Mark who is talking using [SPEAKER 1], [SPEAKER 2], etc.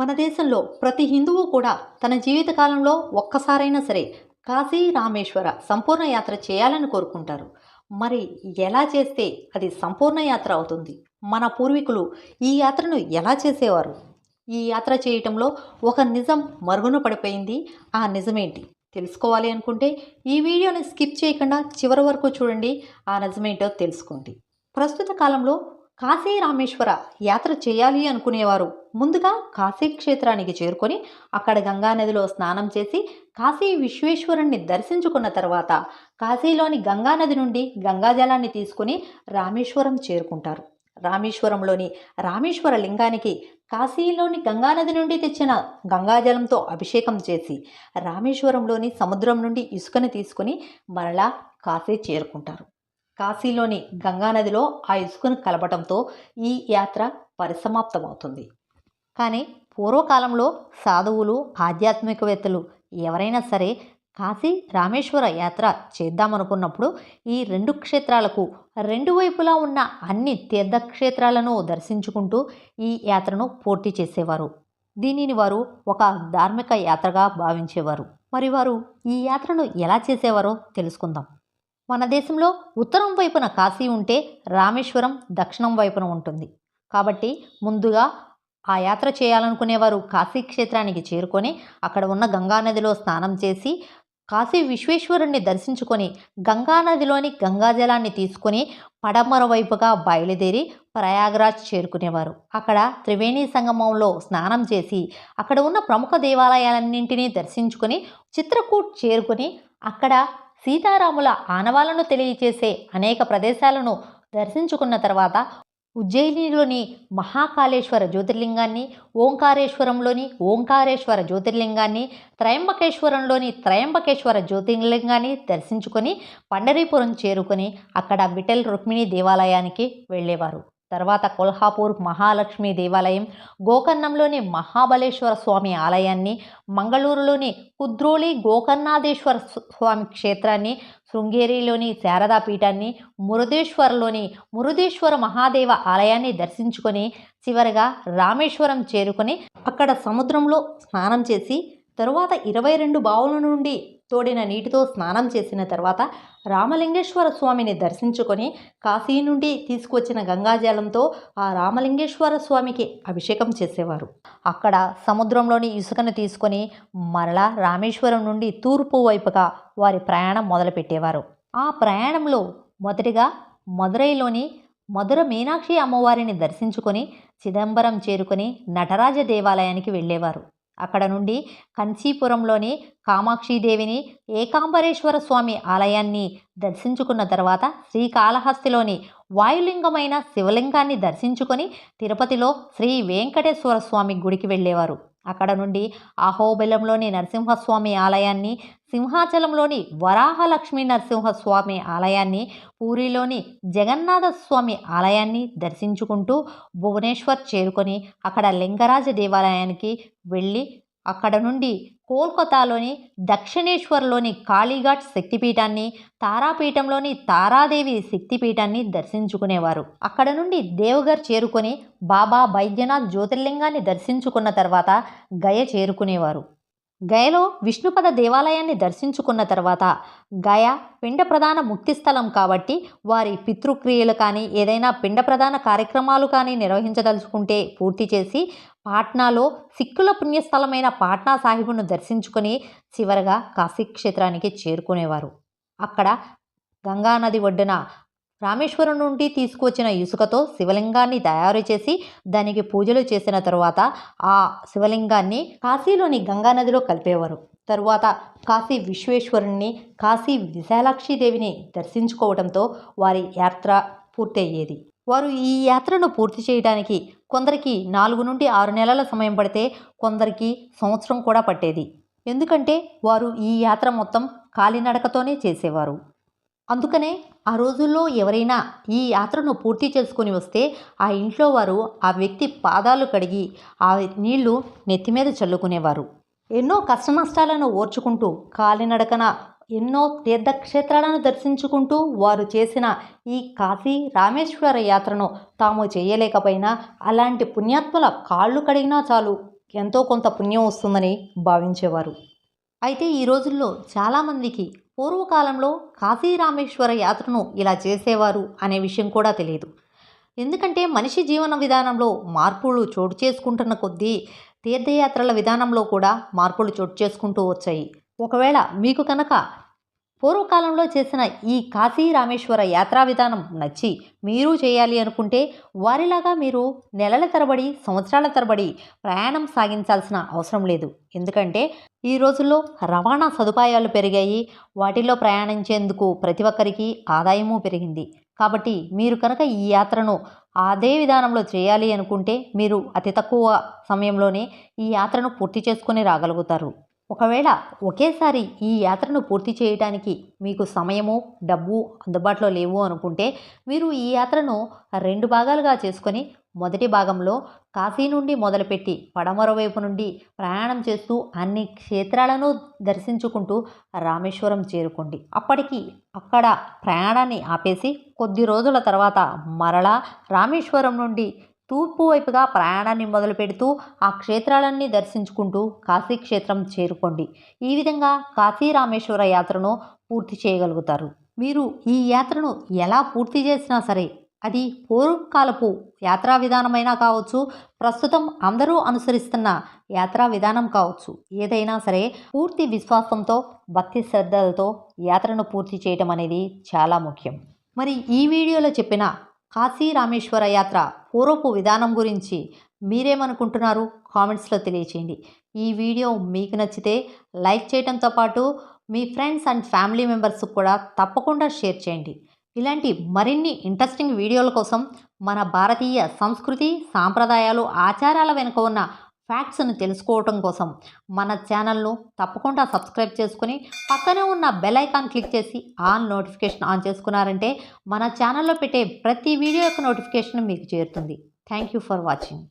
[SPEAKER 1] మన దేశంలో ప్రతి హిందువు కూడా తన జీవితకాలంలో ఒక్కసారైనా సరే కాశీ రామేశ్వర సంపూర్ణ యాత్ర చేయాలని కోరుకుంటారు. మరి ఎలా చేస్తే అది సంపూర్ణ యాత్ర అవుతుంది? మన పూర్వీకులు ఈ యాత్రను ఎలా చేసేవారు? ఈ యాత్ర చేయటంలో ఒక నిజం మరుగున పడిపోయింది. ఆ నిజమేంటి? తెలుసుకోవాలి అనుకుంటే ఈ వీడియోని స్కిప్ చేయకుండా చివరి వరకు చూడండి. ఆ నిజమేంటో తెలుసుకోండి. ప్రస్తుత కాలంలో కాశీ రామేశ్వర యాత్ర చేయాలి అనుకునేవారు. ముందుగా కాశీ క్షేత్రానికి చేరుకొని అక్కడ గంగానదిలో స్నానం చేసి కాశీ విశ్వేశ్వరుణ్ణి దర్శించుకున్న తర్వాత కాశీలోని గంగానది నుండి గంగాజలాన్ని తీసుకుని రామేశ్వరం చేరుకుంటారు. రామేశ్వరంలోని రామేశ్వర లింగానికి కాశీలోని గంగానది నుండి తెచ్చిన గంగాజలంతో అభిషేకం చేసి రామేశ్వరంలోని సముద్రం నుండి ఇసుకను తీసుకుని మరలా కాశీ చేరుకుంటారు. కాశీలోని గంగానదిలో ఆ ఇసుకను కలపటంతో ఈ యాత్ర పరిసమాప్తమవుతుంది. కానీ పూర్వకాలంలో సాధువులు ఆధ్యాత్మికవేత్తలు ఎవరైనా సరే కాశీ రామేశ్వర యాత్ర చేద్దామనుకున్నప్పుడు ఈ రెండు క్షేత్రాలకు రెండు వైపులా ఉన్న అన్ని తీర్థక్షేత్రాలను దర్శించుకుంటూ ఈ యాత్రను పూర్తి చేసేవారు. దీనిని వారు ఒక ధార్మిక యాత్రగా భావించేవారు. మరి వారు ఈ యాత్రను ఎలా చేసేవారో తెలుసుకుందాం. మన దేశంలో ఉత్తరం వైపున కాశీ ఉంటే రామేశ్వరం దక్షిణం వైపున ఉంటుంది. కాబట్టి ముందుగా ఆ యాత్ర చేయాలనుకునేవారు కాశీ క్షేత్రానికి చేరుకొని అక్కడ ఉన్న గంగానదిలో స్నానం చేసి కాశీ విశ్వేశ్వరుణ్ణి దర్శించుకొని గంగానదిలోని గంగాజలాన్ని తీసుకొని పడమర వైపుగా బయలుదేరి ప్రయాగరాజ్ చేరుకునేవారు. అక్కడ త్రివేణి సంగమంలో స్నానం చేసి అక్కడ ఉన్న ప్రముఖ దేవాలయాలన్నింటినీ దర్శించుకొని చిత్రకూట్ చేరుకొని అక్కడ సీతారాముల ఆనవాలను తెలియచేసే అనేక ప్రదేశాలను దర్శించుకున్న తర్వాత ఉజ్జయినిలోని మహాకాళేశ్వర జ్యోతిర్లింగాన్ని ఓంకారేశ్వరంలోని ఓంకారేశ్వర జ్యోతిర్లింగాన్ని త్రయంబకేశ్వరంలోని త్రయంబకేశ్వర జ్యోతిర్లింగాన్ని దర్శించుకొని పండరీపురం చేరుకొని అక్కడ విఠల్ రుక్మిణి దేవాలయానికి వెళ్ళేవారు. తర్వాత కొల్హాపూర్ మహాలక్ష్మి దేవాలయం గోకర్ణంలోని మహాబలేశ్వర స్వామి ఆలయాన్ని మంగళూరులోని కుద్రోలి గోకర్ణాదేశ్వర స్వామి క్షేత్రాన్ని శృంగేరిలోని శారదాపీఠాన్ని మురుదేశ్వర్లోని మురుదేశ్వర మహాదేవ ఆలయాన్ని దర్శించుకొని చివరగా రామేశ్వరం చేరుకొని అక్కడ సముద్రంలో స్నానం చేసి తరువాత ఇరవై రెండు బావుల నుండి తోడిన నీటితో స్నానం చేసిన తర్వాత రామలింగేశ్వర స్వామిని దర్శించుకొని కాశీ నుండి తీసుకొచ్చిన గంగాజలంతో ఆ రామలింగేశ్వర స్వామికి అభిషేకం చేసేవారు. అక్కడ సముద్రంలోని ఇసుకను తీసుకొని మరలా రామేశ్వరం నుండి తూర్పు వైపుగా వారి ప్రయాణం మొదలుపెట్టేవారు. ఆ ప్రయాణంలో మొదటిగా మదురైలోని మధుర మీనాక్షి అమ్మవారిని దర్శించుకొని చిదంబరం చేరుకొని నటరాజ దేవాలయానికి వెళ్ళేవారు. అక్కడ నుండి కంచీపురంలోని కామాక్షీదేవిని ఏకాంబరేశ్వర స్వామి ఆలయాన్ని దర్శించుకున్న తర్వాత శ్రీకాళహస్తిలోని వాయులింగమైన శివలింగాన్ని దర్శించుకొని తిరుపతిలో శ్రీ వెంకటేశ్వర స్వామి గుడికి వెళ్ళేవారు. అక్కడ నుండి అహోబిలంలోని నరసింహస్వామి ఆలయాన్ని సింహాచలంలోని వరాహలక్ష్మీ నరసింహస్వామి ఆలయాన్ని పూరిలోని జగన్నాథ స్వామి ఆలయాన్ని దర్శించుకుంటూ భువనేశ్వర్ చేరుకొని అక్కడ లింగరాజ దేవాలయానికి వెళ్ళి అక్కడ నుండి కోల్కతాలోని దక్షిణేశ్వర్లోని కాళీఘాట్ శక్తిపీఠాన్ని తారాపీఠంలోని తారాదేవి శక్తిపీఠాన్ని దర్శించుకునేవారు. అక్కడ నుండి దేవగర్ చేరుకొని బాబా బైద్యనాథ్ జ్యోతిర్లింగాన్ని దర్శించుకున్న తర్వాత గయ చేరుకునేవారు. గయలో విష్ణుపద దేవాలయాన్ని దర్శించుకున్న తర్వాత గయ పిండ ప్రధాన ముక్తి స్థలం కాబట్టి వారి పితృక్రియలు కానీ ఏదైనా పిండ ప్రధాన కార్యక్రమాలు కానీ నిర్వహించదలుచుకుంటే పూర్తి చేసి పాట్నాలో సిక్కుల పుణ్యస్థలమైన పాట్నా సాహిబును దర్శించుకొని చివరగా కాశీక్షేత్రానికి చేరుకునేవారు. అక్కడ గంగానది ఒడ్డున రామేశ్వరం నుండి తీసుకువచ్చిన ఇసుకతో శివలింగాన్ని తయారు చేసి దానికి పూజలు చేసిన తరువాత ఆ శివలింగాన్ని కాశీలోని గంగానదిలో కలిపేవారు. తరువాత కాశీ విశ్వేశ్వరుణ్ణి కాశీ విశాలాక్షిదేవిని దర్శించుకోవడంతో వారి యాత్ర పూర్తయ్యేది. వారు ఈ యాత్రను పూర్తి చేయడానికి కొందరికి నాలుగు నుండి ఆరు నెలల సమయం పడితే కొందరికి సంవత్సరం కూడా పట్టేది. ఎందుకంటే వారు ఈ యాత్ర మొత్తం కాలినడకతోనే చేసేవారు. అందుకనే ఆ రోజుల్లో ఎవరైనా ఈ యాత్రను పూర్తి చేసుకొని వస్తే ఆ ఇంట్లో వారు ఆ వ్యక్తి పాదాలు కడిగి ఆ నీళ్ళు నెత్తి మీద చల్లుకునేవారు. ఎన్నో కష్టనష్టాలను ఓర్చుకుంటూ కాలినడకన ఎన్నో తీర్థక్షేత్రాలను దర్శించుకుంటూ వారు చేసిన ఈ కాశీ రామేశ్వర యాత్రను తాము చేయలేకపోయినా అలాంటి పుణ్యాత్మల కాళ్ళు కడిగినా చాలు ఎంతో కొంత పుణ్యం వస్తుందని భావించేవారు. అయితే ఈ రోజుల్లో చాలామందికి పూర్వకాలంలో కాశీ రామేశ్వర యాత్రను ఇలా చేసేవారు అనే విషయం కూడా తెలియదు. ఎందుకంటే మనిషి జీవన విధానంలో మార్పులు చోటు చేసుకుంటున్న కొద్దీ తీర్థయాత్రల విధానంలో కూడా మార్పులు చోటు చేసుకుంటూ వచ్చాయి. ఒకవేళ మీకు కనుక పూర్వకాలంలో చేసిన ఈ కాశీ రామేశ్వర యాత్రా విధానం నచ్చి మీరు చేయాలి అనుకుంటే వారిలాగా మీరు నెలల తరబడి సంవత్సరాల తరబడి ప్రయాణం సాగించాల్సిన అవసరం లేదు. ఎందుకంటే ఈ రోజుల్లో రవాణా సదుపాయాలు పెరిగాయి. వాటిలో ప్రయాణించేందుకు ప్రతి ఒక్కరికి ఆదాయము పెరిగింది. కాబట్టి మీరు కనుక ఈ యాత్రను అదే విధానంలో చేయాలి అనుకుంటే మీరు అతి తక్కువ సమయంలోనే ఈ యాత్రను పూర్తి చేసుకొని రాగలుగుతారు. ఒకవేళ ఒకేసారి ఈ యాత్రను పూర్తి చేయడానికి మీకు సమయము డబ్బు అందుబాటులో లేవు అనుకుంటే మీరు ఈ యాత్రను రెండు భాగాలుగా చేసుకొని మొదటి భాగంలో కాశీ నుండి మొదలుపెట్టి పడమర వైపు నుండి ప్రయాణం చేస్తూ అన్ని క్షేత్రాలను దర్శించుకుంటూ రామేశ్వరం చేరుకోండి. అప్పటికి అక్కడ ప్రయాణాన్ని ఆపేసి కొద్ది రోజుల తర్వాత మరలా రామేశ్వరం నుండి తూర్పు వైపుగా ప్రయాణాన్ని మొదలు పెడుతూ ఆ క్షేత్రాలన్నీ దర్శించుకుంటూ కాశీ క్షేత్రం చేరుకోండి. ఈ విధంగా కాశీ రామేశ్వర యాత్రను పూర్తి చేయగలుగుతారు. మీరు ఈ యాత్రను ఎలా పూర్తి చేసినా సరే అది పూర్వకాలపు యాత్రా విధానమైనా కావచ్చు ప్రస్తుతం అందరూ అనుసరిస్తున్న యాత్రా విధానం కావచ్చు. ఏదైనా సరే పూర్తి విశ్వాసంతో భక్తి శ్రద్ధలతో యాత్రను పూర్తి చేయటం అనేది చాలా ముఖ్యం. మరి ఈ వీడియోలో చెప్పిన కాశీ రామేశ్వర యాత్ర పూర్వపు విధానం గురించి మీరేమనుకుంటున్నారు కామెంట్స్లో తెలియచేయండి. ఈ వీడియో మీకు నచ్చితే లైక్ చేయడంతో పాటు మీ ఫ్రెండ్స్ అండ్ ఫ్యామిలీ మెంబర్స్కి కూడా తప్పకుండా షేర్ చేయండి. ఇలాంటి మరిన్ని ఇంట్రెస్టింగ్ వీడియోల కోసం మన భారతీయ సంస్కృతి సాంప్రదాయాలు ఆచారాల వెనుక ఉన్న ఫ్యాక్ట్స్ను తెలుసుకోవటం కోసం మన ఛానల్ను తప్పకుండా సబ్స్క్రైబ్ చేసుకుని పక్కనే ఉన్న బెల్ ఐకాన్ క్లిక్ చేసి ఆన్ నోటిఫికేషన్ ఆన్ చేసుకున్నారంటే మన ఛానల్లో పెట్టే ప్రతి వీడియో యొక్క నోటిఫికేషన్ మీకు చేరుతుంది. Thank you for watching